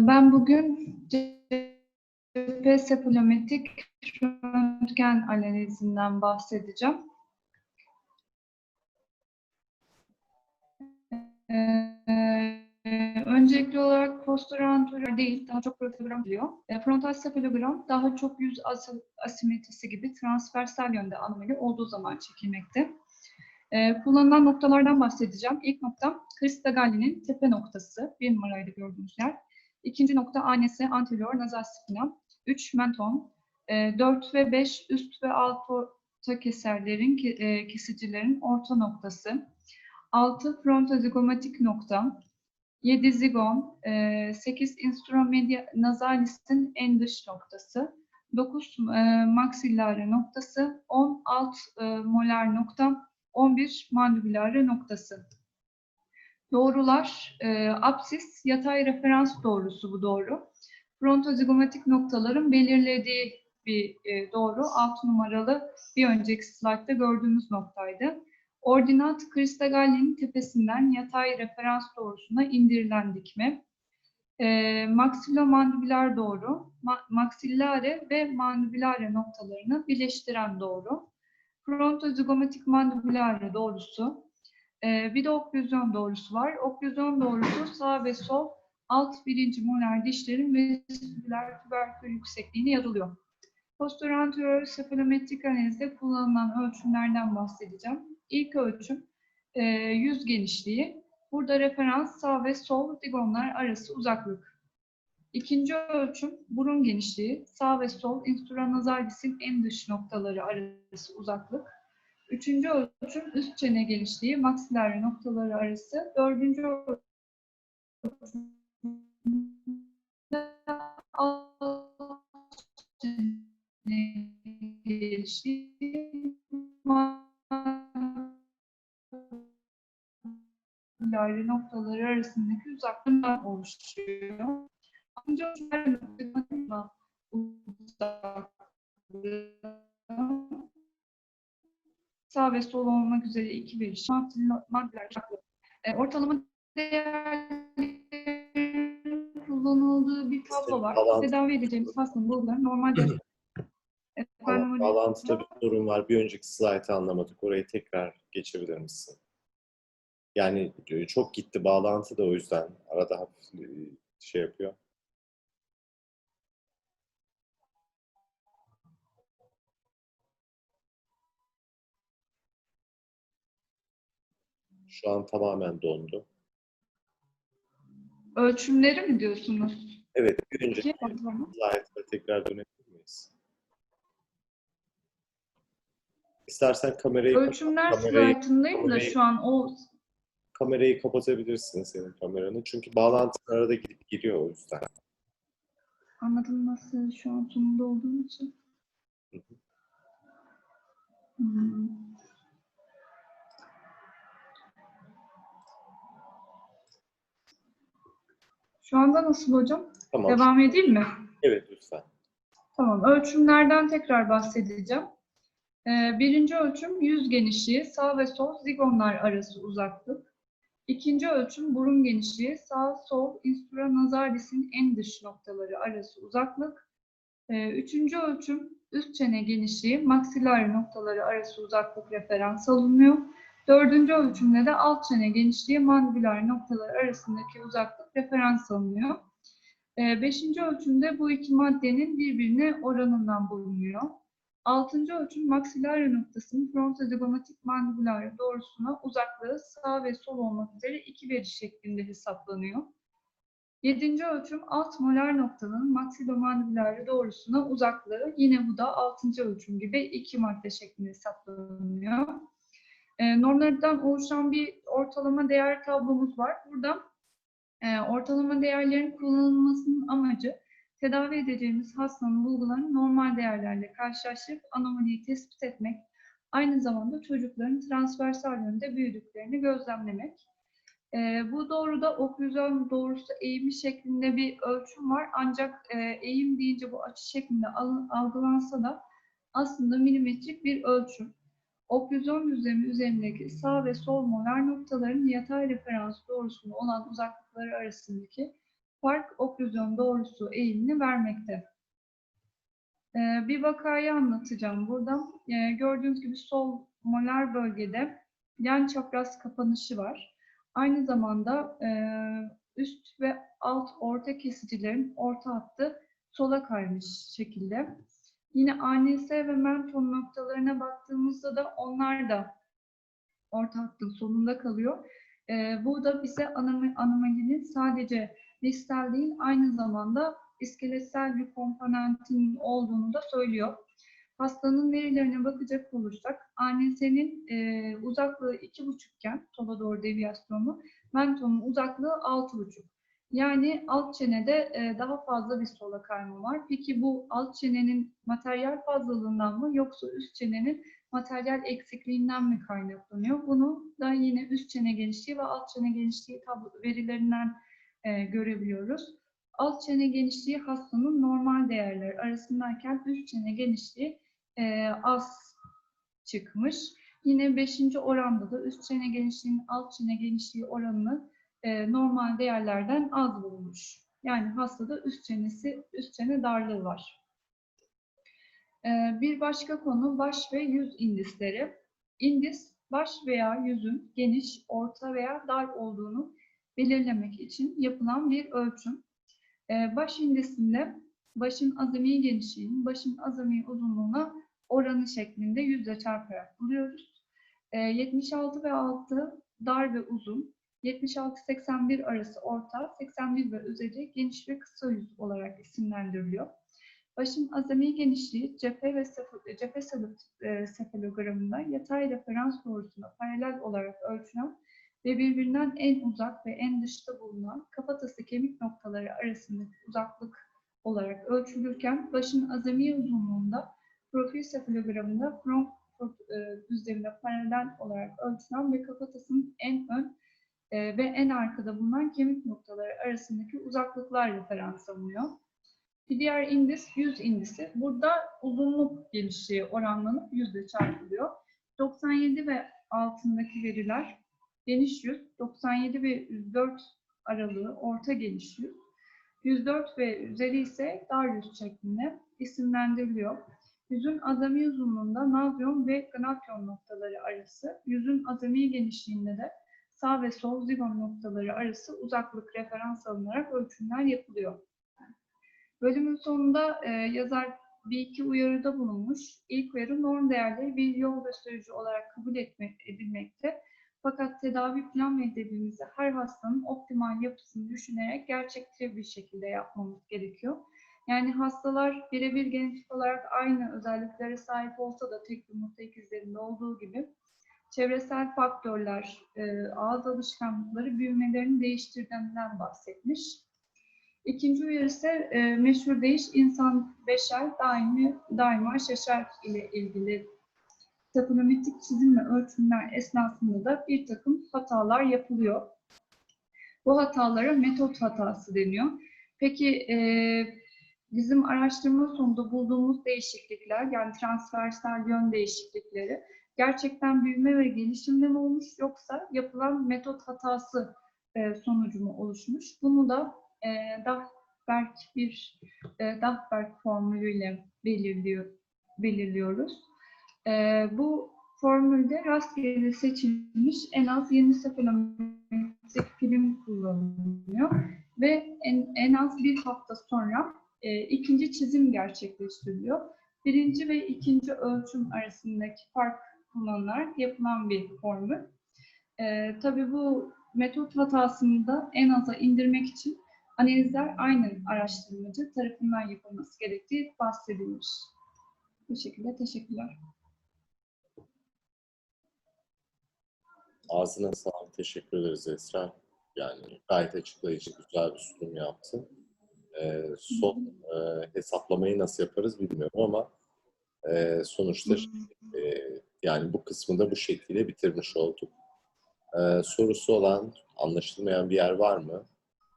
Ben bugün cephe sepolometrik röntgen analizinden bahsedeceğim. Ee, Öncelikli olarak posteroanterior değil, daha çok profilogram diyor. E, frontal sepogram daha çok yüz as asimetrisi gibi transversal yönde anomali olduğu zaman çekilmekte. E, kullanılan noktalardan bahsedeceğim. İlk nokta Christagali'nin tepe noktası, bir numarayla gördüğünüz yer. İkinci nokta ANS, anterior nazal spina. 3 menton. E, 4 ve 5 üst ve alt orta keserlerin, e, kesicilerin orta noktası. 6 frontozigomatik nokta. 7 zigon, 8 instrumedia nasalis'in en dış noktası, 9 maxillare noktası, 10 alt molar nokta, 11 mandibulare noktası. Doğrular, apsis yatay referans doğrusu bu doğru. Frontozigomatik noktaların belirlediği bir doğru. 6 numaralı bir önceki slaytta gördüğümüz noktaydı. Ordinat Kristagalli'nin tepesinden yatay referans doğrusuna indirilen dikme. E, maxillomandibüler doğru, ma maxillare ve mandibülare noktalarını birleştiren doğru. Frontozigomatik mandibülare doğrusu. E, bir de oklüzyon doğrusu var. Oklüzyon doğrusu sağ ve sol alt birinci molar dişlerin vestibüler tüberkül yüksekliğini yarılıyor. Posteranterior sefalometrik analizde kullanılan ölçümlerden bahsedeceğim. İlk ölçüm e, yüz genişliği. Burada referans sağ ve sol digonlar arası uzaklık. İkinci ölçüm burun genişliği. Sağ ve sol insuranazalisin en dış noktaları arası uzaklık. Üçüncü ölçüm üst çene genişliği, maksiler noktaları arası. Dördüncü ölçüm alt genişliği, daire noktaları arasındaki uzaklığından oluşuyor. Ancak her noktada sağ ve sol olmak üzere iki veriş maddeler e, ortalama değerli kullanıldığı bir tablo var. Bağlantı. Tedavi edeceğimiz hastanın bulguları Efendim, hocam? Bağlantıda bir sorun var. Bir önceki slaytı anlamadık. Orayı tekrar geçebilir misin? Yani e, çok gitti bağlantı da o yüzden. Arada hafif e, şey yapıyor. Şu an tamamen dondu. ölçümleri mi diyorsunuz? Evet, bir önceki slaytına tekrar dönebilir miyiz? İstersen kamerayı Ölçümler kamerayı- slaytındayım da kamerayı- şu an o kamerayı kapatabilirsin senin kameranı. Çünkü bağlantı arada gidip giriyor o yüzden. anladım nasıl şu an sonunda olduğum için. Hı hı. Hmm. Şu anda nasıl hocam? Tamam. Devam edeyim mi? Evet lütfen. Tamam. Ölçümlerden tekrar bahsedeceğim. Ee, birinci ölçüm yüz genişliği, sağ ve sol zigonlar arası uzaklık. İkinci ölçüm burun genişliği, sağ sol insuranazalis'in en dış noktaları arası uzaklık. Ee, üçüncü ölçüm üst çene genişliği, maksilar noktaları arası uzaklık referans alınıyor. Dördüncü ölçümde de alt çene genişliği, mandibüler noktalar arasındaki uzaklık referans alınıyor. Ee, Beşinci ölçümde bu iki maddenin birbirine oranından bulunuyor. Altıncı ölçüm maksilare noktasının frontozigomatik mandibüler doğrusuna uzaklığı sağ ve sol olmak üzere iki veri şeklinde hesaplanıyor. Yedinci ölçüm alt molar noktanın maksilomandibüler doğrusuna uzaklığı yine bu da altıncı ölçüm gibi iki madde şeklinde hesaplanıyor. Ee, normlardan oluşan bir ortalama değer tablomuz var. Burada e, ortalama değerlerin kullanılmasının amacı tedavi edeceğimiz hastanın bulgularını normal değerlerle karşılaştırıp anomaliyi tespit etmek, aynı zamanda çocukların transversal yönde büyüdüklerini gözlemlemek. E, bu doğruda oklüzyon doğrusu eğimi şeklinde bir ölçüm var. Ancak e, eğim deyince bu açı şeklinde al- algılansa da aslında milimetrik bir ölçüm. Oklüzyon düzlemi üzerindeki sağ ve sol molar noktaların yatay referans doğrusunda olan uzaklıkları arasındaki fark oklüzyon doğrusu eğimini vermekte. Ee, bir vakayı anlatacağım burada. Ee, gördüğünüz gibi sol molar bölgede yan çapraz kapanışı var. Aynı zamanda e, üst ve alt orta kesicilerin orta hattı sola kaymış şekilde. Yine ANS ve menton noktalarına baktığımızda da onlar da orta hattın sonunda kalıyor. Ee, bu da bize anom- anomalinin sadece distal değil aynı zamanda iskeletsel bir komponentinin olduğunu da söylüyor. Hastanın verilerine bakacak olursak ANS'nin e, uzaklığı 2,5 iken sola doğru deviyasyonu, mentonun uzaklığı 6,5. Yani alt çenede e, daha fazla bir sola kayma var. Peki bu alt çenenin materyal fazlalığından mı yoksa üst çenenin materyal eksikliğinden mi kaynaklanıyor? Bunu da yine üst çene genişliği ve alt çene genişliği verilerinden e, görebiliyoruz. Alt çene genişliği hastanın normal değerleri arasındayken üst çene genişliği e, az çıkmış. Yine 5. oranda da üst çene genişliğinin alt çene genişliği oranını e, normal değerlerden az bulmuş. Yani hastada üst çenesi, üst çene darlığı var. Ee, Bir başka konu baş ve yüz indisleri. İndis, baş veya yüzün geniş, orta veya dar olduğunu belirlemek için yapılan bir ölçüm. Ee, Baş indisinde başın azami genişliğinin başın azami uzunluğuna oranı şeklinde yüzle çarparak buluyoruz. Ee, 76 ve altı dar ve uzun, 76-81 arası orta, 81 ve üzeri geniş ve kısa yüz olarak isimlendiriliyor. Başın azami genişliği cephe ve cephe e, sefalogramında yatay referans doğrusuna paralel olarak ölçülen ve birbirinden en uzak ve en dışta bulunan kafatası kemik noktaları arasındaki uzaklık olarak ölçülürken başın azami uzunluğunda profil sefalogramında front e, düzlemine paralel olarak ölçülen ve kafatasının en ön e, ve en arkada bulunan kemik noktaları arasındaki uzaklıklar referans alınıyor. Bir diğer indis yüz indisi. Burada uzunluk genişliği oranlanıp yüzle çarpılıyor. 97 ve altındaki veriler geniş yüz, 97 ve 104 aralığı orta geniş yüz, 104 ve üzeri ise dar yüz şeklinde isimlendiriliyor. Yüzün azami uzunluğunda navyon ve gnatyon noktaları arası, yüzün azami genişliğinde de sağ ve sol zigon noktaları arası uzaklık referans alınarak ölçümler yapılıyor. Bölümün sonunda e, yazar bir iki uyarıda bulunmuş. İlk uyarı norm değerleri bir yol gösterici olarak kabul etme, edilmekte. Fakat tedavi plan ve her hastanın optimal yapısını düşünerek gerçekçi bir şekilde yapmamız gerekiyor. Yani hastalar birebir genetik olarak aynı özelliklere sahip olsa da tek yumurta ikizlerinde olduğu gibi çevresel faktörler, e, ağız alışkanlıkları büyümelerini değiştirdiğinden bahsetmiş. İkinci uyarı ise e, meşhur deyiş insan beşer daimi, daima şaşar ile ilgili tapınometrik çizim ve ölçümler esnasında da bir takım hatalar yapılıyor. Bu hatalara metot hatası deniyor. Peki e, bizim araştırma sonunda bulduğumuz değişiklikler yani transversal yön değişiklikleri gerçekten büyüme ve gelişimle mi olmuş yoksa yapılan metot hatası e, sonucu mu oluşmuş? Bunu da e, Dahberg bir e, Dahberg formülüyle belirliyor, belirliyoruz. E, bu formülde rastgele seçilmiş en az 20 sefalometrik film kullanılıyor ve en, en az bir hafta sonra e, ikinci çizim gerçekleştiriliyor. Birinci ve ikinci ölçüm arasındaki fark kullanılarak yapılan bir formül. E, tabii bu metot hatasını da en aza indirmek için analizler aynı araştırmacı tarafından yapılması gerektiği bahsedilmiş. Bu şekilde teşekkürler. Ağzına sağlık. Teşekkür ederiz Esra. Yani gayet açıklayıcı, güzel bir sunum yaptın. Ee, son e, hesaplamayı nasıl yaparız bilmiyorum ama e, sonuçta e, yani bu kısmı da bu şekilde bitirmiş olduk. Ee, sorusu olan, anlaşılmayan bir yer var mı?